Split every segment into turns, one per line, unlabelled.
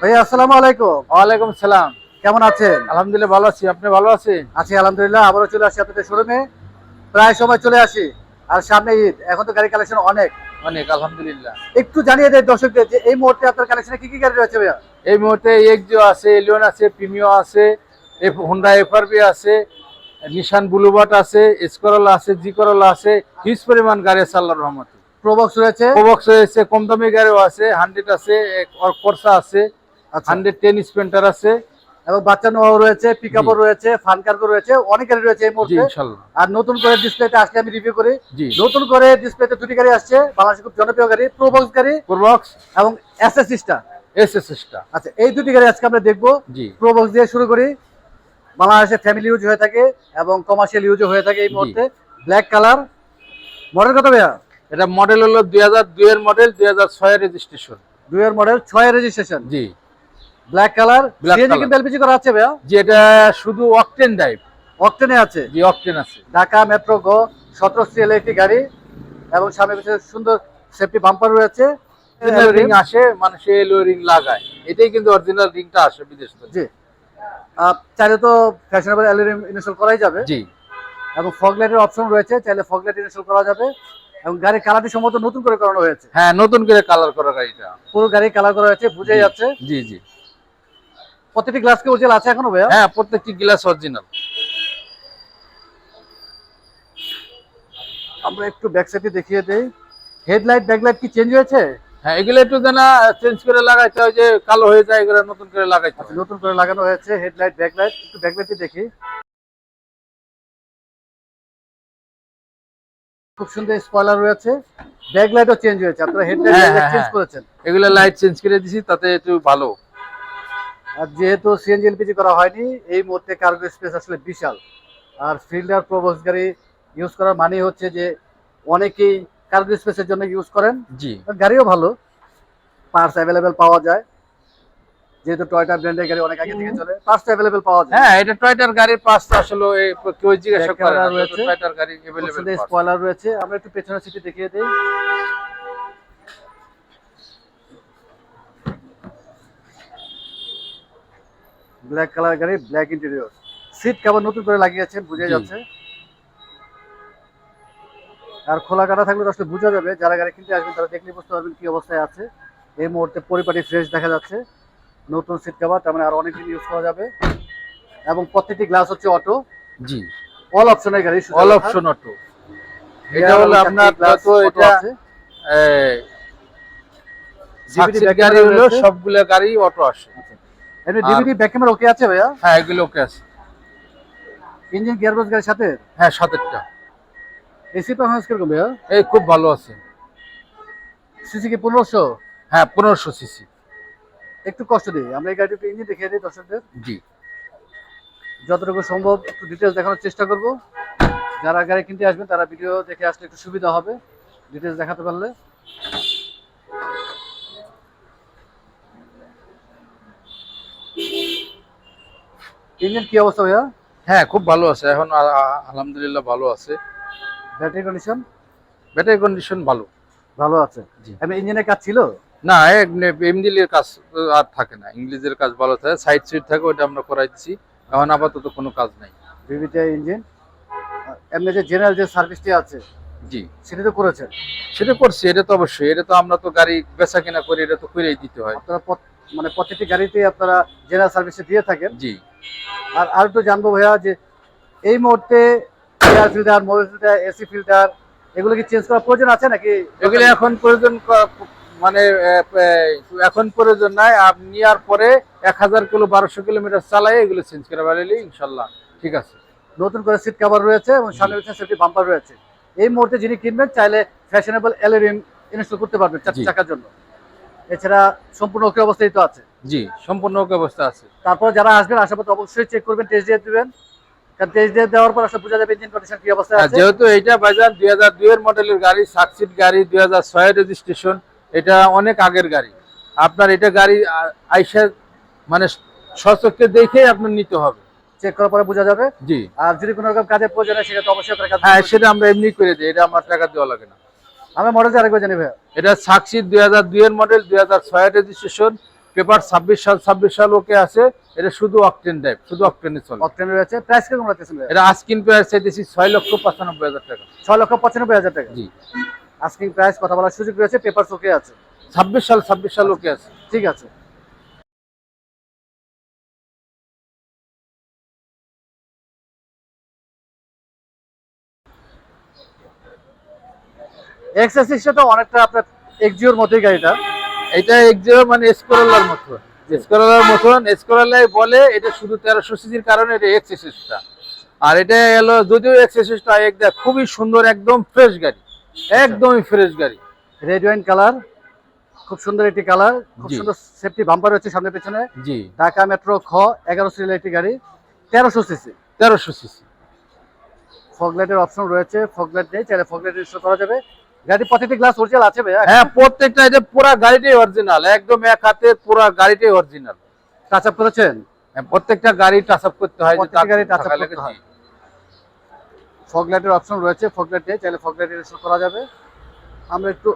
ভাইয়া আসসালামু আলাইকুম।
ওয়ালাইকুম সালাম।
কেমন আছেন?
আলহামদুলিল্লাহ ভালো আছি। আপনি ভালো আছেন?
আছি আলহামদুলিল্লাহ। আবারও চলে আসি আপনাদের শোরুমে। প্রায় সময় চলে আসি। আর সামনে ঈদ। এখন তো গাড়ি কালেকশন অনেক।
অনেক আলহামদুলিল্লাহ।
একটু জানিয়ে দেয় দর্শকদের যে এই মুহূর্তে আপনার কালেকশনে কি কি গাড়ি রয়েছে ভাইয়া?
এই মুহূর্তে এক্সিও আছে এলিয়ন আছে প্রিমিও আছে এফ হোন্ডা এফআরবি আছে নিশান ব্লুবাট আছে এসকরলা আছে জি করলা আছে হিউজ পরিমাণ গাড়ি আছে আল্লাহর রহমতে।
প্রবক্স রয়েছে?
কোবক্স রয়েছে কম দামি গাড়িও আছে হান্ড্রেড আছে কোর্সা আছে হান্ড্রেড টেন স্পেন্টার আছে।
এবং বাচ্চা নোয়াও রয়েছে পিকআপও রয়েছে ফান কার্গো রয়েছে অনেক গাড়ি রয়েছে এই মুহূর্তে। আর নতুন করে ডিসপ্লেতে আসলে আমি রিভিউ করি। নতুন করে ডিসপ্লেতে দুটি গাড়ি আসছে বাংলাদেশের খুব জনপ্রিয় গাড়ি প্রোবক্স গাড়ি
কোবক্স
এবং এসএসসিটা
এস এস এসটা
আচ্ছা এই দুটি গাড়ি আজকে আমরা দেখব। প্রোবক্স দিয়ে শুরু করি। বাংলাদেশে ফ্যামিলি ইউজ হয়ে থাকে এবং কমার্শিয়াল ইউজ হয়ে থাকে এই মুহূর্তে। ব্ল্যাক কালার মডেল কত ভাইয়া?
এটা মডেল হলো দুই হাজার দুই এর মডেল দুই হাজার ছয়ের রেজিস্ট্রেশন
দুইয়ের মডেল ছয় রেজিস্ট্রেশন
জি।
ব্ল্যাক কালার সিএনজি এলপিজি করা আছে ভাইয়া?
যে এটা শুধু অকটেন ড্রাইভ
অকটেনে আছে?
জি অকটেন আছে।
ঢাকা মেট্রো গো সতেরো সিএল একটি গাড়ি এবং সামনে পিছনে সুন্দর সেফটি বাম্পার রয়েছে।
রিং আসে মানুষে এলো রিং লাগায়। এটাই কিন্তু অরিজিনাল রিংটা আসে বিদেশ থেকে।
জি। চাইলে তো ফ্যাশনেবল ইনস্টল করাই যাবে।
জি।
এবং ফগ লাইটের অপশন রয়েছে চাইলে ফগ লাইট ইনস্টল করা যাবে। এবং গাড়ির কালারটি সম্ভবত নতুন করে করানো হয়েছে।
হ্যাঁ নতুন করে কালার করা গাড়িটা।
পুরো গাড়ি কালার করা হয়েছে বুঝে যাচ্ছে।
জি জি।
প্রতিটি গ্লাস কি উজ্জ্বল আছে এখনও ভাইয়া?
হ্যাঁ প্রত্যেকটি গ্লাস অরিজিনাল
আমরা একটু ব্যাক সাইডে দেখিয়ে দেই। হেডলাইট ব্যাকলাইট কি চেঞ্জ হয়েছে?
হ্যাঁ এগুলো একটু যেন চেঞ্জ করে লাগাইতে হয় যে কালো হয়ে যায় এগুলো নতুন করে লাগাইতে
আচ্ছা নতুন করে লাগানো হয়েছে হেডলাইট ব্যাকলাইট একটু ব্যাকলাইটটি দেখি। খুব সুন্দর স্পয়লার রয়েছে। ব্যাকলাইটও চেঞ্জ হয়েছে আপনারা হেডলাইট
হ্যাঁ, হ্যাঁ,
চেঞ্জ
হ্যাঁ।
করেছেন।
এগুলো লাইট চেঞ্জ করে দিছি তাতে একটু ভালো।
যেহেতু সিএনজি এলপিজি করা হয়নি এই মুহূর্তে কার্গো স্পেস আসলে বিশাল। আর ফিল্ডার গাড়ি ইউজ করার মানে হচ্ছে যে অনেকেই কার্গো স্পেসের জন্য ইউজ করেন।
জি।
গাড়িও ভালো পার্টস অ্যাভেলেবেল পাওয়া যায়। যেহেতু টয়টা ব্র্যান্ডের গাড়ি অনেক আগে থেকে চলে পার্টস অ্যাভেলেবেল পাওয়া যায়।
হ্যাঁ এটা টয়টার গাড়ির পাঁচটা আসলে এই কেউ জিজ্ঞাসা করে না,
রয়েছে।
টয়টার গাড়ি অ্যাভেলেবেল
স্পয়লার রয়েছে। আমরা একটু পেছনের সিটে দেখিয়ে দিই। ব্ল্যাক কালার গাড়ি ব্ল্যাক ইন্টেরিয়র সিট কভার নতুন করে লাগিয়েছেন বুঝে যাচ্ছে। আর খোলা কাটা থাকলে তো আসলে বোঝা যাবে যারা গাড়ি কিনতে আসবেন তারা দেখলে বুঝতে পারবেন কি অবস্থায় আছে। এই মুহূর্তে পরিপাটি ফ্রেশ দেখা যাচ্ছে। নতুন সিট কভার তার মানে আর অনেকদিন ইউজ করা যাবে। এবং প্রত্যেকটি গ্লাস হচ্ছে অটো
জি।
অল অপশনের গাড়ি
অল অপশন অটো এটা হলো আপনার
চারটি glass
তো এটা
back
গাড়ি হলো। সবগুলো গাড়ি অটো আসে।
এমনি ডিভিডি ব্যাক ক্যামেরা ওকে আছে ভাইয়া?
হ্যাঁ এগুলো ওকে আছে।
ইঞ্জিন গিয়ারবক্স গাড়ির সাথে?
হ্যাঁ সাতেরটা
এসি পারফরমেন্স কীরকম ভাইয়া?
এই খুব ভালো আছে।
সিসি কি পনেরোশো?
হ্যাঁ পনেরোশো সিসি
একটু কষ্ট দিই আমরা এই গাড়িটা ইঞ্জিন দেখিয়ে দিই দর্শকদের।
জি।
যতটুকু সম্ভব একটু ডিটেলস দেখানোর চেষ্টা করব। যারা গাড়ি কিনতে আসবেন তারা ভিডিও দেখে আসলে একটু সুবিধা হবে। ডিটেলস দেখাতে পারলে। ইঞ্জিন কি অবস্থা ভাইয়া?
হ্যাঁ খুব ভালো আছে। এখন আলহামদুলিল্লাহ ভালো আছে।
ব্যাটারি কন্ডিশন
ব্যাটারি কন্ডিশন ভালো।
ভালো আছে? আমি ইঞ্জিনের কাজ ছিল?
না এমডিলের কাজ আর থাকে না। ইংলিশের কাজ ভালো থাকে। সাইড সিট থাকে ওটা আমরা করাই দিচ্ছি এখন আপাতত কোনো কাজ নাই।
VVT engine? এমনি যে জেনারেল যে সার্ভিসটি আছে
জি।
সেটা তো করেছেন?
সেটা করছি এটা তো অবশ্যই। এটা তো আমরা তো গাড়ি বেচা কেনা করি এটা তো করেই দিতে হয়।
আপনারা মানে প্রত্যেকটি গাড়িতে আপনারা জেনারেল সার্ভিসে দিয়ে থাকেন।
জি।
আর আর একটু জানব ভাইয়া যে এই মুহূর্তে air filter mobile filter AC filter এগুলো কি চেঞ্জ করার প্রয়োজন আছে নাকি?
এগুলো এখন প্রয়োজন মানে এখন প্রয়োজন নাই। আপনি নেওয়ার পরে এক হাজার কিলো বারোশো কিলোমিটার চালাই এগুলো চেঞ্জ করে বেড়ালে ইনশাল্লাহ। ঠিক আছে।
নতুন করে সিট কভার রয়েছে এবং সামনে পিছনে সেফটি বাম্পার রয়েছে। এই মুহূর্তে যিনি কিনবেন চাইলে ফ্যাশনেবল এলইডি ইনস্টল করতে পারবেন চারটি
জি।
চাকার জন্য। এছাড়া সম্পূর্ণ ওকে অবস্থায় তো আছে।
জি সম্পূর্ণ ওকে অবস্থা আছে।
তারপর যারা আসবেন আসার পথে অবশ্যই চেক করবেন টেস্ট দিয়ে দিবেন। কারণ টেস্ট দিয়ে দেওয়ার পর আসলে বোঝা যাবে ইঞ্জিন কন্ডিশন কি অবস্থায় আছে।
যেহেতু এইটা বাজার দুই হাজার দুইয়ের মডেলের গাড়ি সাকসিড গাড়ি দুই হাজার ছয়ের রেজিস্ট্রেশন এটা অনেক আগের গাড়ি। আপনার এটা গাড়ি আ- আইসা মানে সচক্ষে দেখেই আপনার নিতে হবে।
চেক করার পরে বোঝা যাবে।
জি।
আর যদি কোনো রকম কাজের প্রয়োজন হয় সেটা তো অবশ্যই
হ্যাঁ সেটা আমরা এমনি করে দিই এটা আমার টাকা দেওয়া লাগে না।
আমরা মডেলটা আরেকবার জানি ভাইয়া
এটা সাকসি দুই হাজার দুইয়ের মডেল দুই হাজার ছয় রেজিস্ট্রেশন পেপার ছাব্বিশ সাল ছাব্বিশ সাল ওকে আছে। এটা শুধু অকটেন টাইপ শুধু অকটেনে চলে।
অকটেন রয়েছে। প্রাইস কেমন রাখতেছেন
এটা আস্কিন প্রাইস চাইতেছি ছয় লক্ষ পঁচানব্বই হাজার টাকা।
ছয় লক্ষ পঁচানব্বই হাজার টাকা।
জি।
আস্কিং প্রাইস কথা বলার সুযোগ রয়েছে পেপার ওকে আছে।
ছাব্বিশ সাল ছাব্বিশ সাল ওকে আছে।
ঠিক আছে। এক্সারসাইজটা তো অনেকটা আপনার এক্সিওর মতোই গাড়িটা।
এটা এক্সিও মানে স্কোরলার মতো। স্কোরলার মতন স্কোরলাই বলে এটা শুধু তেরোশো সিসির কারণে এটা এক্সেসিসটা আর এটা এলো যদিও এক্সেসিসটা একদম খুবই সুন্দর একদম ফ্রেশ গাড়ি। একদমই ফ্রেশ গাড়ি।
রেড ওয়াইন কালার খুব সুন্দর একটি কালার খুব সুন্দর সেফটি বাম্পার রয়েছে সামনে পেছনে।
জি।
ঢাকা মেট্রো খ এগারো সিরিয়াল একটি গাড়ি তেরোশো সিসি
তেরোশো সিসি
ফগলাইটের অপশন রয়েছে। ফগলাইট নেই চাইলে ফগলাইট ইনস্টল করা যাবে। গাড়ি প্রতিটি গ্লাস অরিজিনাল আছে
হ্যাঁ প্রত্যেকটা এটা পুরা গাড়িটাই অরিজিনাল একদম এক হাতে পুরা গাড়িটাই অরিজিনাল
টাচ আপ করেছেন?
প্রত্যেকটা গাড়ি টাচ আপ করতে হয়
প্রত্যেকটা গাড়ি হয়। অপশন রয়েছে চাইলে ইনস্টল করা যাবে। আমরা একটু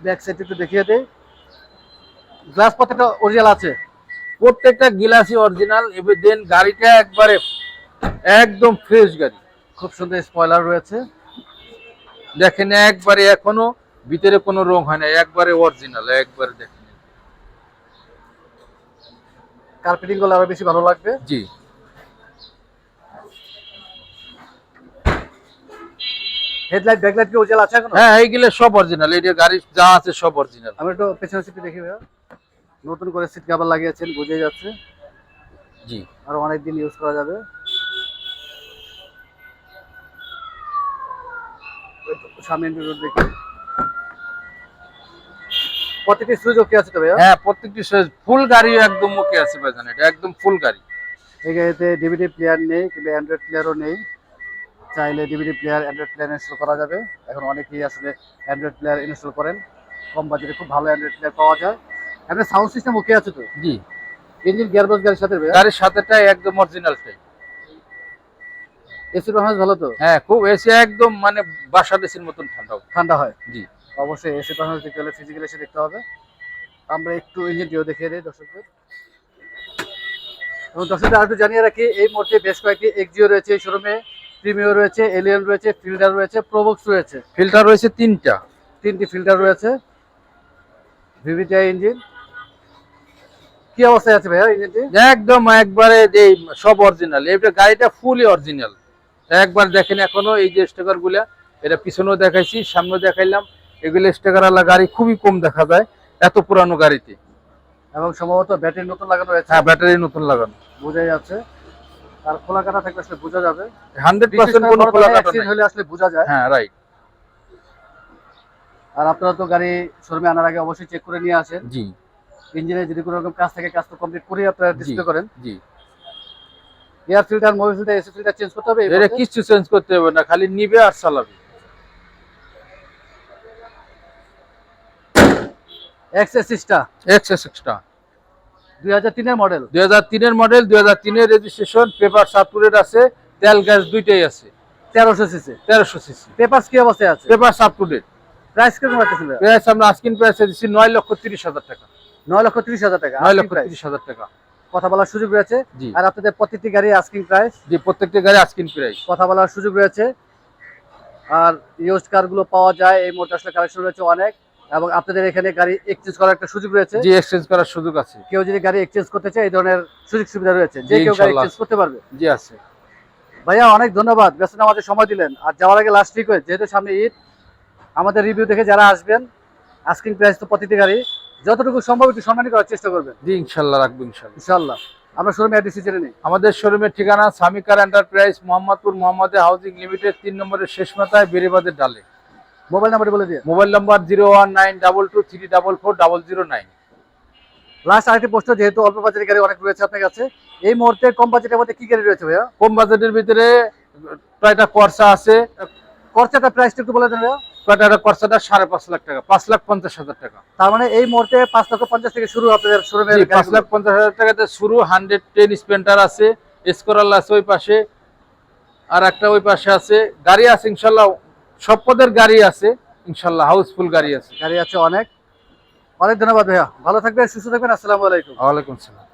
ব্যাক সাইড একটু দেখিয়ে দিই। গ্লাস প্রত্যেকটা অরিজিনাল আছে।
প্রত্যেকটা গিলাসই অরিজিনাল এবার দেন গাড়িটা একবারে একদম ফ্রেশ গাড়ি।
খুব সুন্দর স্পয়লার রয়েছে।
দেখেন একবারে এখনও ভিতরে কোনো রং হয় না একবারে অরিজিনাল একবারে দেখেন।
কার্পেটিংগুলো আরও বেশি ভালো লাগবে?
জি।
হেডলাইট ব্যাকলাইট কি অরিজিনাল আছে এখনও?
হ্যাঁ এইগুলো সব অরিজিনাল এটা গাড়ি যা আছে সব অরিজিনাল
আমি একটু পেছনের সিটে দেখি ভাইয়া। নতুন করে সিট কভার লাগিয়েছেন বুঝে যাচ্ছে।
জি।
আরও অনেক দিন ইউজ করা যাবে। সামনে ইন্টারভিউ দেখি। প্রত্যেকটি সুইচ ওকে আছে তো ভাইয়া?
হ্যাঁ প্রত্যেকটি ফুল গাড়ি একদম মুখে আছে ভাইজান এটা একদম ফুল গাড়ি।
এই গাড়িতে ডিভিডি প্লেয়ার নেই কিংবা অ্যান্ড্রয়েড প্লেয়ারও নেই। চাইলে DVD player android player install করা যাবে। এখন অনেকেই আসলে অ্যান্ড্রয়েড প্লেয়ার ইনস্টল করেন। কম বাজেটে খুব ভালো অ্যান্ড্রয়েড প্লেয়ার পাওয়া যায়। আপনার সাউন্ড সিস্টেম ওকে আছে তো?
জি।
ইঞ্জিন গিয়ারবক্স গাড়ির সাথে
গাড়ির সাথেটাই একদম অরিজিনালটাই
এসি পারফরমেন্স ভালো তো?
হ্যাঁ খুব এসে একদম মানে বাসা দেশের মতন ঠান্ডা
ঠান্ডা হয়?
জি।
অবশ্যই এসি পারফরমেন্স দেখতে হলে ফিজিক্যালি এসে দেখতে হবে। আমরা একটু ইঞ্জিনটিও দেখিয়ে দিই দর্শকদের। এবং দর্শকদের আর একটু জানিয়ে রাখি এই মুহূর্তে বেশ কয়েকটি এক্সিও রয়েছে এই শোরুমে প্রিমিও রয়েছে এলিয়ন রয়েছে ফিল্ডার রয়েছে প্রোবক্স রয়েছে।
ফিল্টার রয়েছে তিনটা।
তিনটি ফিল্টার রয়েছে। ভিভিটিআই ইঞ্জিন কি অবস্থায় আছে ভাইয়া ইঞ্জিনটি
একদম একবারে এই সব অরিজিনাল এটা গাড়িটা ফুলি অরিজিনাল একবার দেখেন এখনও এই যে স্টিকারগুলা এটা পিছনেও দেখাইছি সামনেও দেখাইলাম। এগুলো স্টিকার আলা গাড়ি খুবই কম দেখা যায় এত পুরানো গাড়িতে।
এবং সম্ভবত ব্যাটারি নতুন লাগানো রয়েছে
হ্যাঁ ব্যাটারি নতুন লাগানো।
বোঝাই যাচ্ছে। আর খোলা কাটা থাকলে আসলে বোঝা যাবে।
হান্ড্রেড
বিশেষ
পার্সেন্ট
করে
কোনো খোলা কাটা
হলে আসলে বোঝা যায়।
হ্যাঁ রাইট
আর আপনারা তো গাড়ি শোরুমে আনার আগে অবশ্যই চেক করে নিয়ে আসেন।
জি।
ইঞ্জিনে যদি কোনো রকম কাজ থাকে কাজ তো কমপ্লিট করে আপনারা ডিসপ্লে করেন।
জি।
Air filter Mobil filter AC filter change করতে হবে
এটা কিছু চেঞ্জ করতে হবে না খালি নিবে আর চালাবে।
এক্স এসিসটা দুই হাজার তিনের মডেল
দুই হাজার তিনের মডেল দুই হাজার তিনের রেজিস্ট্রেশন পেপার আছে তেল গ্যাস দুইটাই আছে।
তেরোশো সিসি
তেরোশো সিসি
পেপারস কি অবস্থায় আছে?
পেপার সাপটুরেট
প্রাইস কেমন রাখতেছিল
প্রাইস আমরা আস্কিন প্রাইস দিচ্ছি নয় লক্ষ তিরিশ হাজার টাকা।
নয় লক্ষ ত্রিশ হাজার টাকা।
নয় লক্ষ তিরিশ হাজার টাকা।
কথা বলার সুযোগ রয়েছে। আর আপনাদের প্রত্যেকটি গাড়ি আস্কিং প্রাইস
জি প্রত্যেকটা গাড়ি আস্কিন প্রাইস
কথা বলার সুযোগ রয়েছে। আর ইউজড কারগুলো পাওয়া যায় এই মুহূর্তে আসলে কালেকশন রয়েছে অনেক। এবং আপনাদের এখানে গাড়ি এক্সচেঞ্জ করার একটা সুযোগ রয়েছে।
জি এক্সচেঞ্জ করার সুযোগ আছে।
কেউ যদি গাড়ি এক্সচেঞ্জ করতে চায় এই ধরনের সুযোগ সুবিধা রয়েছে। যে কেউ গাড়ি এক্সচেঞ্জ করতে পারবে।
জি আছে।
ভাইয়া অনেক ধন্যবাদ। ব্যস্ত আমাদের সময় দিলেন। আর যাওয়ার আগে লাস্ট রিকোয়েস্ট যেহেতু সামনে ঈদ আমাদের রিভিউ দেখে যারা আসবেন আস্কিং প্রাইস তো প্রতিটি গাড়ি। যতটুকু সম্ভব একটু সম্মানী করার চেষ্টা করবেন।
জি ইনশাল্লাহ রাখব ইনশাল্লাহ।
ইনশাল্লাহ। আমরা শোরুমে অ্যাড্রেস জেনে নিই।
আমাদের শোরুমের ঠিকানা সামিকার এন্টারপ্রাইজ মোহাম্মদপুর মোহাম্মদে হাউজিং লিমিটেড তিন নম্বরের শেষ মাথায় বেরিবাদের ডালে।
মোবাইল নাম্বার বলে দিয়ে
mobile number zero one nine double two three double four double zero nine.
Last আরেকটি প্রশ্ন যেহেতু অল্প বাজারের গাড়ি অনেক রয়েছে আপনার কাছে এই মুহূর্তে কম বাজেটের মধ্যে কি গাড়ি রয়েছে ভাইয়া?
কম বাজেটের ভিতরে টয়টা কর্সা আছে।
খরচাটা প্রাইসটা একটু বলে দেন ভাইয়া।
সাড়ে পাঁচ লাখ টাকা পাঁচ লাখ পঞ্চাশ হাজার টাকা।
তার মানে এই মুহূর্তে পাঁচ লক্ষ পঞ্চাশ থেকে শুরু আপনাদের
পাঁচ লাখ পঞ্চাশ হাজার টাকাতে শুরু হান্ড্রেড টেন স্পেন্টার আছে স্কোরাল আছে ওই পাশে আর একটা ওই পাশে আছে গাড়ি আছে ইনশাল্লাহ সব পদের গাড়ি আছে ইনশাল্লাহ হাউসফুল গাড়ি আছে।
গাড়ি আছে অনেক। অনেক ধন্যবাদ ভাইয়া ভালো থাকবেন সুস্থ থাকবেন আসসালামু আলাইকুম।
ওয়ালাইকুম সালাম